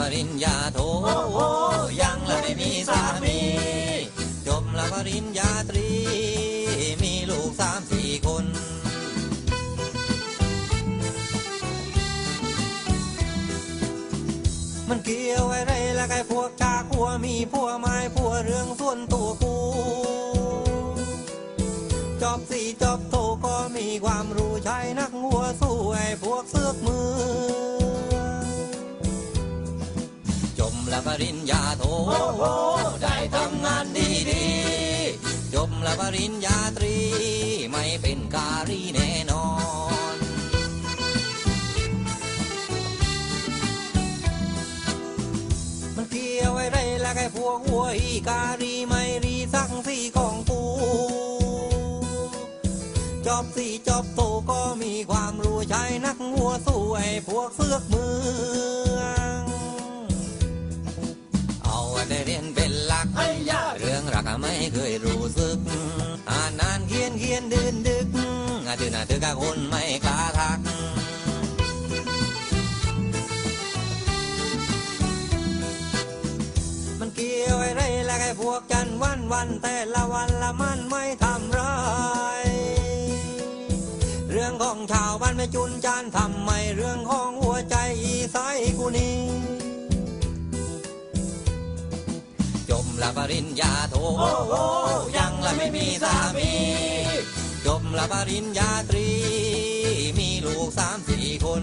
ปริญญาโทยังละไม่มีสามีจบละปริญญาตรี มีลูกสามสี่คนมันเกี่ยวอะไรละไอ้พวกจากัวมีพวกไม้พวกเรื่องส่วนตัวกูจอบสี่จอบโตก็มีความรู้ใช้นักหัวสู้ไอ้พวกเสือกมือ ละปริญญาโทได้ทำงานดีดีๆจมละปริญญาตรี ไม่เป็นการีแน่นอนมันเกี่ยวไอ้ไรลไอ้พวกหัวอีการีไม่รีสักสี่ของกูจอบสี่จอบโตก็มีความรู้ใช้นักหัวสู้ไอ้พวกเสือกมือ ยรู้สึกอ่านนานเขียนเขียนดืนดึกอาจือหน้าตือกะคนไม่กล้าทักมันเกี่ยวไอ้ไรและไอ้พวกจันวันวันแต่ละวันละมันไม่ทำร้ายเรื่องของชาวบ้านไม่จุนจานทำไมเรื่องของหัวใจอีสายกูนี้ ละปริญญาโทยังละไม่มีสามีจบละปริญญาตรี มีลูกสามสี่คน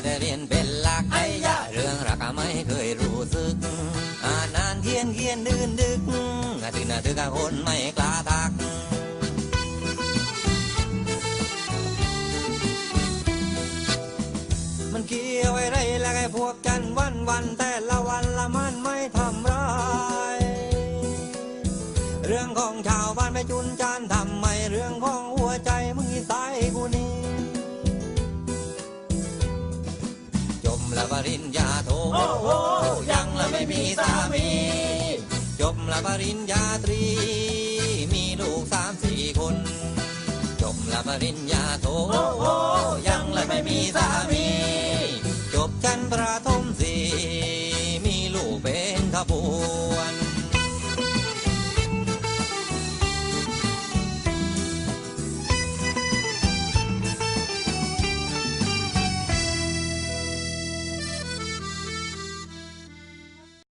เอาแต่เรียนเป็นหลักเรื่องรักอะไม่เคยรู้สึกอ่านนานเขียนเขียนดืนดึกอาตื่นหน้าตือกะคนไม่กล้าทักมันเกี่ยวไอ้ไรละไอ้พวกจันวันวันแต่ละวันละมันไม่ทำร้ายเรื่องของชาวบ้านไม่จุนจานทำ ริญญาโทยังละไม่มีสามี จบละปริญญาตรี มีลูกสามสี่คน จบละปริญญาโทยังละไม่มีสามี จบชั้นประถมสี่มีลูกเป็นขบวน